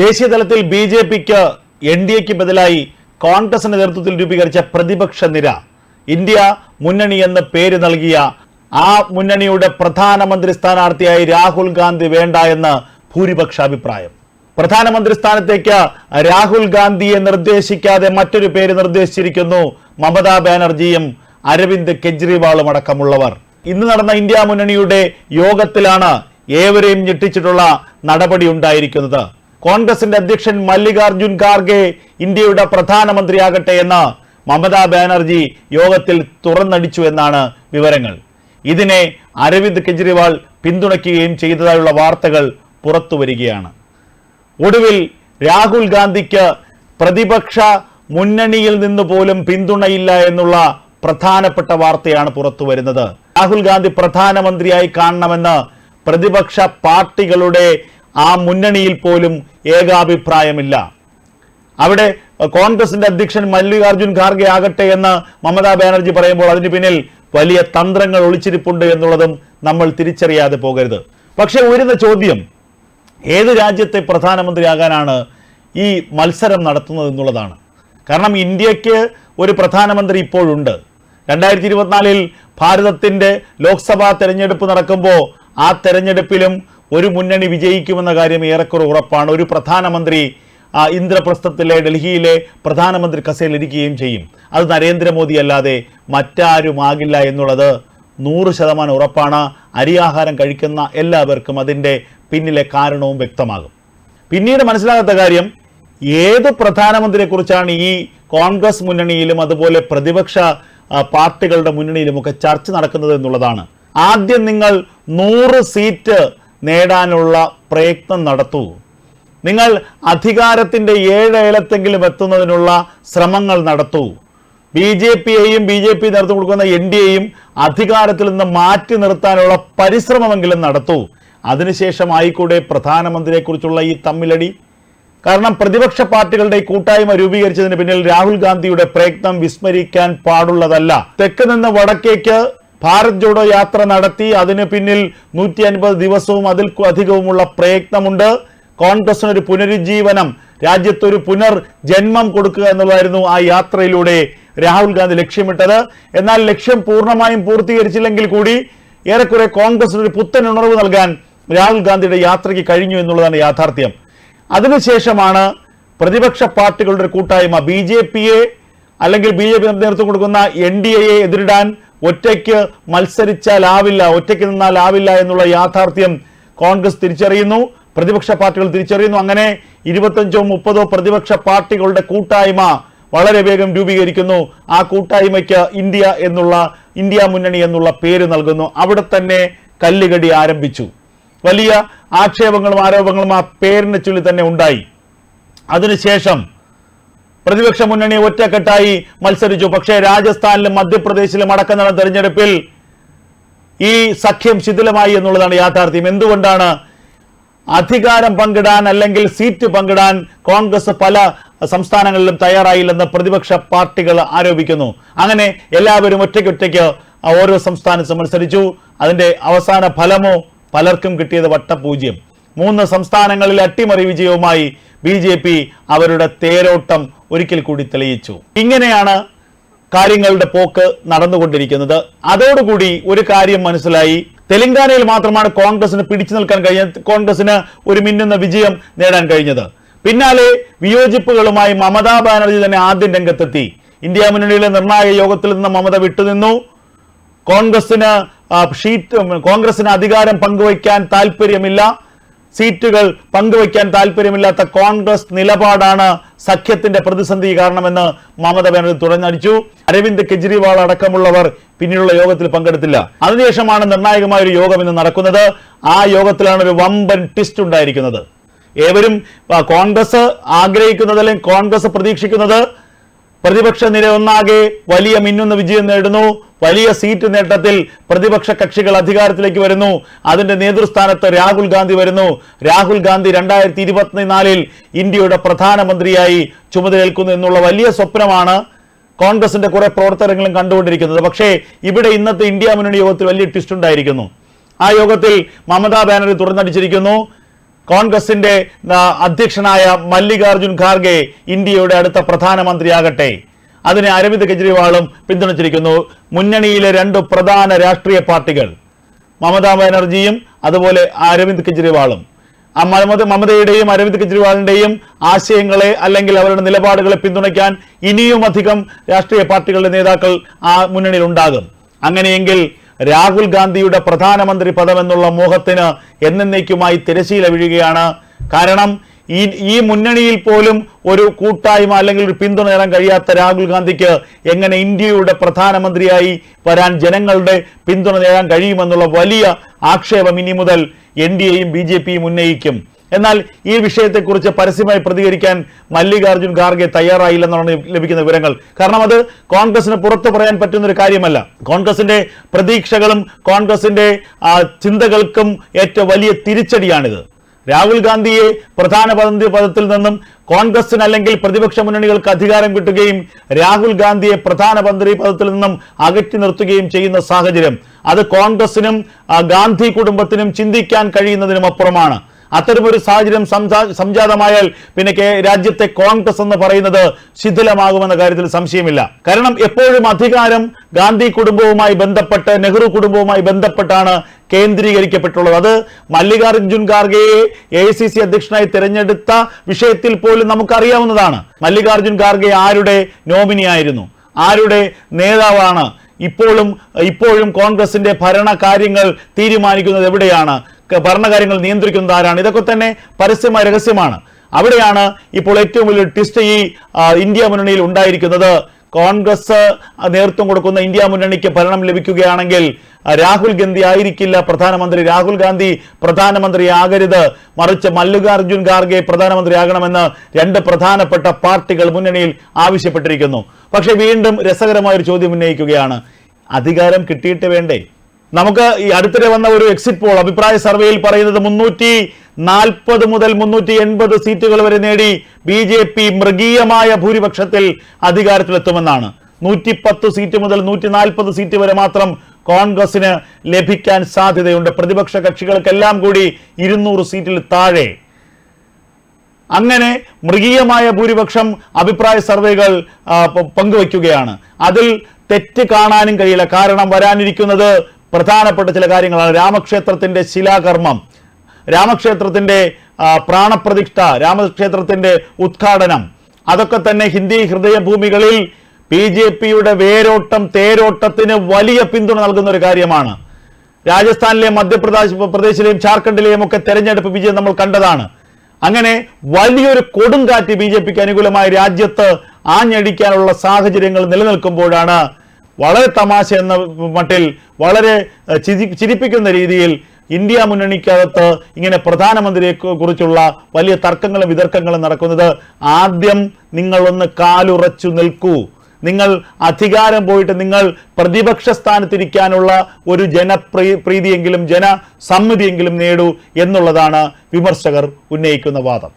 ദേശീയ തലത്തിൽ B J പിക്ക് എൻ ഡി എക്ക് ബദലായി കോൺഗ്രസിന്റെ നേതൃത്വത്തിൽ രൂപീകരിച്ച പ്രതിപക്ഷ നിര. ഇന്ത്യ മുന്നണി എന്ന് പേര് നൽകിയ ആ മുന്നണിയുടെ പ്രധാനമന്ത്രി സ്ഥാനാർത്ഥിയായി രാഹുൽ ഗാന്ധി വേണ്ട എന്ന് ഭൂരിപക്ഷ അഭിപ്രായം. പ്രധാനമന്ത്രി സ്ഥാനത്തേക്ക് രാഹുൽ ഗാന്ധിയെ നിർദ്ദേശിക്കാതെ മറ്റൊരു പേര് നിർദ്ദേശിച്ചിരിക്കുന്നു മമതാ ബാനർജിയും അരവിന്ദ് കെജ്രിവാളും അടക്കമുള്ളവർ. ഇന്ന് നടന്ന ഇന്ത്യ മുന്നണിയുടെ യോഗത്തിലാണ് ഏവരെയും ഞെട്ടിച്ചിട്ടുള്ള നടപടി ഉണ്ടായിരിക്കുന്നത്. കോൺഗ്രസിന്റെ അധ്യക്ഷൻ മല്ലികാർജുൻ ഖാർഗെ ഇന്ത്യയുടെ പ്രധാനമന്ത്രിയാകട്ടെ എന്ന് മമതാ ബാനർജി യോഗത്തിൽ തുറന്നടിച്ചു എന്നാണ് വിവരങ്ങൾ. ഇതിനെ അരവിന്ദ് കെജ്രിവാൾ പിന്തുണയ്ക്കുകയും ചെയ്തതായുള്ള വാർത്തകൾ പുറത്തു വരികയാണ്. ഒടുവിൽ രാഹുൽ ഗാന്ധിക്ക് പ്രതിപക്ഷ മുന്നണിയിൽ നിന്ന് പോലും പിന്തുണയില്ല എന്നുള്ള പ്രധാനപ്പെട്ട വാർത്തയാണ് പുറത്തു വരുന്നത്. രാഹുൽ ഗാന്ധി പ്രധാനമന്ത്രിയായി കാണണമെന്ന് പ്രതിപക്ഷ പാർട്ടികളുടെ ആ മുന്നണിയിൽ പോലും ഏകാഭിപ്രായമില്ല. അവിടെ കോൺഗ്രസിന്റെ അധ്യക്ഷൻ മല്ലികാർജുൻ ഖാർഗെ ആകട്ടെ എന്ന് മമതാ ബാനർജി പറയുമ്പോൾ അതിന് പിന്നിൽ വലിയ തന്ത്രങ്ങൾ ഒളിച്ചിരിപ്പുണ്ട് എന്നുള്ളതും നമ്മൾ തിരിച്ചറിയാതെ പോകരുത്. പക്ഷെ ഉയരുന്ന ചോദ്യം ഏത് രാജ്യത്തെ പ്രധാനമന്ത്രിയാകാനാണ് ഈ മത്സരം നടത്തുന്നത് എന്നുള്ളതാണ്. കാരണം ഇന്ത്യയ്ക്ക് ഒരു പ്രധാനമന്ത്രി ഇപ്പോഴുണ്ട്. രണ്ടായിരത്തി ഇരുപത്തിനാലിൽ ഭാരതത്തിന്റെ ലോക്സഭാ തെരഞ്ഞെടുപ്പ് നടക്കുമ്പോൾ ആ തെരഞ്ഞെടുപ്പിലും ഒരു മുന്നണി വിജയിക്കുമെന്ന കാര്യം ഏറെക്കുറെ ഉറപ്പാണ്. ഒരു പ്രധാനമന്ത്രി ഇന്ദ്രപ്രസ്ഥത്തിലെ ഡൽഹിയിലെ പ്രധാനമന്ത്രി കസേലിരിക്കുകയും ചെയ്യും. അത് നരേന്ദ്രമോദി അല്ലാതെ മറ്റാരുമാകില്ല എന്നുള്ളത് നൂറ് ശതമാനം ഉറപ്പാണ്. അരിയാഹാരം കഴിക്കുന്ന എല്ലാവർക്കും അതിന്റെ പിന്നിലെ കാരണവും വ്യക്തമാകും. പിന്നീട് മനസ്സിലാകാത്ത കാര്യം ഏത് പ്രധാനമന്ത്രിയെക്കുറിച്ചാണ് ഈ കോൺഗ്രസ് മുന്നണിയിലും അതുപോലെ പ്രതിപക്ഷ പാർട്ടികളുടെ മുന്നണിയിലുമൊക്കെ ചർച്ച നടക്കുന്നത് എന്നുള്ളതാണ്. ആദ്യം നിങ്ങൾ നൂറ് സീറ്റ് നേടാനുള്ള പ്രയത്നം നടത്തൂ. നിങ്ങൾ അധികാരത്തിന്റെ ഏഴേലത്തെങ്കിലും എത്തുന്നതിനുള്ള ശ്രമങ്ങൾ നടത്തൂ. ബി ജെ പിയെയും ബി ജെ പി നേതൃത്വം കൊടുക്കുന്ന എൻ ഡി എയും അധികാരത്തിൽ നിന്ന് മാറ്റി നിർത്താനുള്ള പരിശ്രമമെങ്കിലും നടത്തൂ. അതിനുശേഷം ആയിക്കൂടെ പ്രധാനമന്ത്രിയെക്കുറിച്ചുള്ള ഈ തമ്മിലടി. കാരണം പ്രതിപക്ഷ പാർട്ടികളുടെ കൂട്ടായ്മ രൂപീകരിച്ചതിന് പിന്നിൽ രാഹുൽ ഗാന്ധിയുടെ പ്രയത്നം വിസ്മരിക്കാൻ പാടുള്ളതല്ല. തെക്ക് നിന്ന് വടക്കേക്ക് ഭാരത് ജോഡോ യാത്ര നടത്തി അതിന് പിന്നിൽ നൂറ്റി അൻപത് ദിവസവും അതിൽ അധികവുമുള്ള പ്രയത്നമുണ്ട്. കോൺഗ്രസിന് ഒരു പുനരുജ്ജീവനം രാജ്യത്തൊരു പുനർ ജന്മം കൊടുക്കുക എന്നുള്ളതായിരുന്നു ആ യാത്രയിലൂടെ രാഹുൽ ഗാന്ധി ലക്ഷ്യമിട്ടത്. എന്നാൽ ലക്ഷ്യം പൂർണമായും പൂർത്തീകരിച്ചില്ലെങ്കിൽ കൂടി ഏറെക്കുറെ കോൺഗ്രസിന് ഒരു പുത്തൻ ഉണർവ് നൽകാൻ രാഹുൽ ഗാന്ധിയുടെ യാത്രയ്ക്ക് കഴിഞ്ഞു എന്നുള്ളതാണ് യാഥാർത്ഥ്യം. അതിനുശേഷമാണ് പ്രതിപക്ഷ പാർട്ടികളുടെ കൂട്ടായ്മ. ബി ജെ പിയെ അല്ലെങ്കിൽ ബി ജെ പി നേതൃത്വം കൊടുക്കുന്ന എൻ ഡി എയെ എതിരിടാൻ ഒറ്റയ്ക്ക് മത്സരിച്ചാലാവില്ല ഒറ്റയ്ക്ക് നിന്നാലാവില്ല എന്നുള്ള യാഥാർത്ഥ്യം കോൺഗ്രസ് തിരിച്ചറിയുന്നു പ്രതിപക്ഷ പാർട്ടികൾ തിരിച്ചറിയുന്നു. അങ്ങനെ ഇരുപത്തഞ്ചോ മുപ്പതോ പ്രതിപക്ഷ പാർട്ടികളുടെ കൂട്ടായ്മ വളരെ വേഗം രൂപീകരിക്കുന്നു. ആ കൂട്ടായ്മയ്ക്ക് ഇന്ത്യ എന്നുള്ള ഇന്ത്യ മുന്നണി എന്നുള്ള പേര് നൽകുന്നു. അവിടെ തന്നെ കല്ലുകടി ആരംഭിച്ചു. വലിയ ആക്ഷേപങ്ങളും ആരോപണങ്ങളും ആ പേരിനെ ചൊല്ലി തന്നെ ഉണ്ടായി. അതിനുശേഷം പ്രതിപക്ഷ മുന്നണി ഒറ്റക്കെട്ടായി മത്സരിച്ചു. പക്ഷേ രാജസ്ഥാനിലും മധ്യപ്രദേശിലും അടക്കം നടന്ന തെരഞ്ഞെടുപ്പിൽ ഈ സഖ്യം ശിഥിലമായി എന്നുള്ളതാണ് യാഥാർത്ഥ്യം. എന്തുകൊണ്ടാണ് അധികാരം പങ്കിടാൻ അല്ലെങ്കിൽ സീറ്റ് പങ്കിടാൻ കോൺഗ്രസ് പല സംസ്ഥാനങ്ങളിലും തയ്യാറായില്ലെന്ന് പ്രതിപക്ഷ പാർട്ടികൾ ആരോപിക്കുന്നു? അങ്ങനെ എല്ലാവരും ഒറ്റയ്ക്കൊറ്റയ്ക്ക് ഓരോ സംസ്ഥാനത്ത് മത്സരിച്ചു. അതിന്റെ അവസാന ഫലമോ പലർക്കും കിട്ടിയത് വട്ടപൂജ്യം. മൂന്ന് സംസ്ഥാനങ്ങളിൽ അട്ടിമറി വിജയവുമായി ബി അവരുടെ തേരോട്ടം ഒരിക്കൽ കൂടി തെളിയിച്ചു. ഇങ്ങനെയാണ് കാര്യങ്ങളുടെ പോക്ക് നടന്നുകൊണ്ടിരിക്കുന്നത്. അതോടുകൂടി ഒരു കാര്യം മനസ്സിലായി. തെലങ്കാനയിൽ മാത്രമാണ് കോൺഗ്രസിന് പിടിച്ചു നിൽക്കാൻ കഴിഞ്ഞത് കോൺഗ്രസിന് ഒരു മിന്നുന്ന വിജയം നേടാൻ കഴിഞ്ഞത്. പിന്നാലെ വിയോജിപ്പുകളുമായി മമതാ ബാനർജി തന്നെ ആദ്യം രംഗത്തെത്തി. ഇന്ത്യ മുന്നണിയിലെ നിർണായക യോഗത്തിൽ നിന്ന് മമത വിട്ടുനിന്നു. കോൺഗ്രസിന് ഷീറ്റ് കോൺഗ്രസിന് അധികാരം പങ്കുവയ്ക്കാൻ താല്പര്യമില്ല സീറ്റുകൾ പങ്കുവയ്ക്കാൻ താല്പര്യമില്ലാത്ത കോൺഗ്രസ് നിലപാടാണ് സഖ്യത്തിന്റെ പ്രതിസന്ധി കാരണമെന്ന് മമത ബാനർജി തുറന്നടിച്ചു അരവിന്ദ് കെജ്രിവാൾ അടക്കമുള്ളവർ പിന്നീടുള്ള യോഗത്തിൽ പങ്കെടുത്തില്ല. അതിനുശേഷമാണ് നിർണായകമായ ഒരു യോഗം ഇന്ന് നടക്കുന്നത്. ആ യോഗത്തിലാണ് ഒരു വമ്പൻ ട്വിസ്റ്റ് ഉണ്ടായിരിക്കുന്നത്. ഏവരും കോൺഗ്രസ് ആഗ്രഹിക്കുന്നത് അല്ലെങ്കിൽ കോൺഗ്രസ് പ്രതീക്ഷിക്കുന്നത് പ്രതിപക്ഷ നിര ഒന്നാകെ വലിയ മിന്നുന്ന വിജയം നേടുന്നു. വലിയ സീറ്റ് നേട്ടത്തിൽ പ്രതിപക്ഷ കക്ഷികൾ അധികാരത്തിലേക്ക് വരുന്നു. അതിന്റെ നേതൃസ്ഥാനത്ത് രാഹുൽ ഗാന്ധി വരുന്നു. രാഹുൽ ഗാന്ധി രണ്ടായിരത്തി ഇരുപത്തിനാലിൽ ഇന്ത്യയുടെ പ്രധാനമന്ത്രിയായി ചുമതലയേൽക്കുന്നു എന്നുള്ള വലിയ സ്വപ്നമാണ് കോൺഗ്രസിന്റെ കുറെ പ്രവർത്തനങ്ങളും കണ്ടുകൊണ്ടിരിക്കുന്നത്. പക്ഷേ ഇവിടെ ഇന്നത്തെ ഇന്ത്യ മുന്നണി യോഗത്തിൽ വലിയ ട്വിസ്റ്റ് ഉണ്ടായിരിക്കുന്നു. ആ യോഗത്തിൽ മമതാ ബാനർജി തുറന്നടിച്ചിരിക്കുന്നു. കോൺഗ്രസിന്റെ അധ്യക്ഷനായ മല്ലികാർജുൻ ഖാർഗെ ഇന്ത്യയുടെ അടുത്ത പ്രധാനമന്ത്രിയാകട്ടെ. അതിനെ അരവിന്ദ് കെജ്രിവാളും പിന്തുണച്ചിരിക്കുന്നു. മുന്നണിയിലെ രണ്ട് പ്രധാന രാഷ്ട്രീയ പാർട്ടികൾ മമതാ ബാനർജിയും അതുപോലെ അരവിന്ദ് കെജ്രിവാളും. ആ മമത മമതയുടെയും അരവിന്ദ് കെജ്രിവാളിന്റെയും ആശയങ്ങളെ അല്ലെങ്കിൽ അവരുടെ നിലപാടുകളെ പിന്തുണയ്ക്കാൻ ഇനിയും അധികം രാഷ്ട്രീയ പാർട്ടികളുടെ നേതാക്കൾ ആ മുന്നണിയിൽ ഉണ്ടാകും അങ്ങനെയെങ്കിൽ രാഹുൽ ഗാന്ധിയുടെ പ്രധാനമന്ത്രി പദമെന്നുള്ള മോഹത്തിന് എന്നേക്കുമായി തിരശീല വീഴുകയാണ്. കാരണം ഈ ഈ മുന്നണിയിൽ പോലും ഒരു കൂട്ടായ്മ അല്ലെങ്കിൽ ഒരു പിന്തുണ നേടാൻ കഴിയാത്ത രാഹുൽ ഗാന്ധിക്ക് എങ്ങനെ ഇന്ത്യയുടെ പ്രധാനമന്ത്രിയായി വരാൻ ജനങ്ങളുടെ പിന്തുണ നേടാൻ കഴിയുമെന്നുള്ള വലിയ ആക്ഷേപം ഇനി മുതൽ എൻ ഡി എയും ബി ജെ പിയും ഉന്നയിക്കും. എന്നാൽ ഈ വിഷയത്തെക്കുറിച്ച് പരസ്യമായി പ്രതികരിക്കാൻ മല്ലികാർജുൻ ഖാർഗെ തയ്യാറായില്ലെന്നാണ് ലഭിക്കുന്ന വിവരങ്ങൾ. കാരണം അത് കോൺഗ്രസിന് പുറത്തു പറയാൻ പറ്റുന്ന ഒരു കാര്യമല്ല. കോൺഗ്രസിന്റെ പ്രതീക്ഷകളും കോൺഗ്രസിന്റെ ചിന്തകൾക്കും ഏറ്റവും വലിയ തിരിച്ചടിയാണിത്. രാഹുൽ ഗാന്ധിയെ പ്രധാന പ്രധാനമന്ത്രി പദത്തിൽ നിന്നും കോൺഗ്രസിന് അല്ലെങ്കിൽ പ്രതിപക്ഷ മുന്നണികൾക്ക് അധികാരം കിട്ടുകയും രാഹുൽ ഗാന്ധിയെ പ്രധാന പ്രധാനമന്ത്രി പദത്തിൽ നിന്നും അകറ്റി നിർത്തുകയും ചെയ്യുന്ന സാഹചര്യം അത് കോൺഗ്രസിനും ഗാന്ധി കുടുംബത്തിനും ചിന്തിക്കാൻ കഴിയുന്നതിനും അപ്പുറമാണ്. അത്തരമൊരു സാഹചര്യം സംജാ- സംജാതമായാൽ പിന്നെ രാജ്യത്തെ കോൺഗ്രസ് എന്ന് പറയുന്നത് ശിഥിലമാകുമെന്ന കാര്യത്തിൽ സംശയമില്ല. കാരണം എപ്പോഴും അധികാരം ഗാന്ധി കുടുംബവുമായി ബന്ധപ്പെട്ട് നെഹ്റു കുടുംബവുമായി ബന്ധപ്പെട്ടാണ് കേന്ദ്രീകരിക്കപ്പെട്ടുള്ളത്. അത് മല്ലികാർജുൻ ഖാർഗെയെ എ ഐ സി സി അധ്യക്ഷനായി തിരഞ്ഞെടുത്ത വിഷയത്തിൽ പോലും നമുക്കറിയാവുന്നതാണ്. മല്ലികാർജുൻ ഖാർഗെ ആരുടെ നോമിനി ആയിരുന്നു ആരുടെ നേതാവാണ്? ഇപ്പോഴും ഇപ്പോഴും കോൺഗ്രസിന്റെ ഭരണകാര്യങ്ങൾ തീരുമാനിക്കുന്നത് എവിടെയാണ്? ഭരണകാര്യങ്ങൾ നിയന്ത്രിക്കുന്നത് ആരാണ്? ഇതൊക്കെ തന്നെ പരസ്യമായ രഹസ്യമാണ്. അവിടെയാണ് ഇപ്പോൾ ഏറ്റവും വലിയ ട്വിസ്റ്റ് ഈ ഇന്ത്യ മുന്നണിയിൽ ഉണ്ടായിരിക്കുന്നത്. കോൺഗ്രസ് നേതൃത്വം കൊടുക്കുന്ന ഇന്ത്യ മുന്നണിക്ക് ഭരണം ലഭിക്കുകയാണെങ്കിൽ രാഹുൽ ഗാന്ധി ആയിരിക്കില്ല. പ്രധാനമന്ത്രി രാഹുൽ ഗാന്ധി പ്രധാനമന്ത്രി ആകരുത്. മറിച്ച് മല്ലികാർജുൻ ഖാർഗെ പ്രധാനമന്ത്രിയാകണമെന്ന് രണ്ട് പ്രധാനപ്പെട്ട പാർട്ടികൾ മുന്നണിയിൽ ആവശ്യപ്പെട്ടിരിക്കുന്നു. പക്ഷേ വീണ്ടും രസകരമായ ഒരു ചോദ്യം ഉന്നയിക്കുകയാണ്. അധികാരം കിട്ടിയിട്ട് വേണ്ടേ? നമുക്ക് ഈ അടുത്തിടെ വന്ന ഒരു എക്സിറ്റ് പോൾ അഭിപ്രായ സർവേയിൽ പറയുന്നത് മുന്നൂറ്റി നാൽപ്പത് മുതൽ മുന്നൂറ്റി എൺപത് സീറ്റുകൾ വരെ നേടി ബി ജെ പി മൃഗീയമായ ഭൂരിപക്ഷത്തിൽ അധികാരത്തിലെത്തുമെന്നാണ്. നൂറ്റിപ്പത്ത് സീറ്റ് മുതൽ നൂറ്റി നാൽപ്പത് സീറ്റ് വരെ മാത്രം കോൺഗ്രസിന് ലഭിക്കാൻ സാധ്യതയുണ്ട്. പ്രതിപക്ഷ കക്ഷികൾക്കെല്ലാം കൂടി ഇരുന്നൂറ് സീറ്റിൽ താഴെ. അങ്ങനെ മൃഗീയമായ ഭൂരിപക്ഷം അഭിപ്രായ സർവേകൾ പങ്കുവയ്ക്കുകയാണ്. അതിൽ തെറ്റ് കാണാനും കഴിയില്ല. കാരണം വരാനിരിക്കുന്നത് പ്രധാനപ്പെട്ട ചില കാര്യങ്ങളാണ്. രാമക്ഷേത്രത്തിന്റെ ശിലാകർമ്മം രാമക്ഷേത്രത്തിന്റെ ആ, പ്രാണപ്രതിഷ്ഠ രാമക്ഷേത്രത്തിന്റെ ഉദ്ഘാടനം അതൊക്കെ തന്നെ ഹിന്ദി ഹൃദയഭൂമികളിൽ ബി ജെ പിയുടെ വേരോട്ടം തേരോട്ടത്തിന് വലിയ പിന്തുണ നൽകുന്ന ഒരു കാര്യമാണ്. രാജസ്ഥാനിലെയും മധ്യപ്രദേശ് പ്രദേശിലെയും ജാർഖണ്ഡിലെയും ഒക്കെ തെരഞ്ഞെടുപ്പ് വിജയം നമ്മൾ കണ്ടതാണ്. അങ്ങനെ വലിയൊരു കൊടുങ്കാറ്റ് ബി ജെ പിക്ക് അനുകൂലമായി രാജ്യത്ത് ആഞ്ഞടിക്കാനുള്ള സാഹചര്യങ്ങൾ നിലനിൽക്കുമ്പോഴാണ് വളരെ തമാശ എന്ന മട്ടിൽ വളരെ ചിരി ചിരിപ്പിക്കുന്ന രീതിയിൽ ഇന്ത്യ മുന്നണിക്കകത്ത് ഇങ്ങനെ പ്രധാനമന്ത്രിയെ കുറിച്ചുള്ള വലിയ തർക്കങ്ങളും വിതർക്കങ്ങളും നടക്കുന്നത്. ആദ്യം നിങ്ങളൊന്ന് കാലുറച്ചു നിൽക്കൂ. നിങ്ങൾ അധികാരം പോയിട്ട് നിങ്ങൾ പ്രതിപക്ഷ സ്ഥാനത്തിരിക്കാനുള്ള ഒരു ജനപ്രീ പ്രീതിയെങ്കിലും ജനസമ്മതിയെങ്കിലും നേടൂ എന്നുള്ളതാണ് വിമർശകർ ഉന്നയിക്കുന്ന വാദം.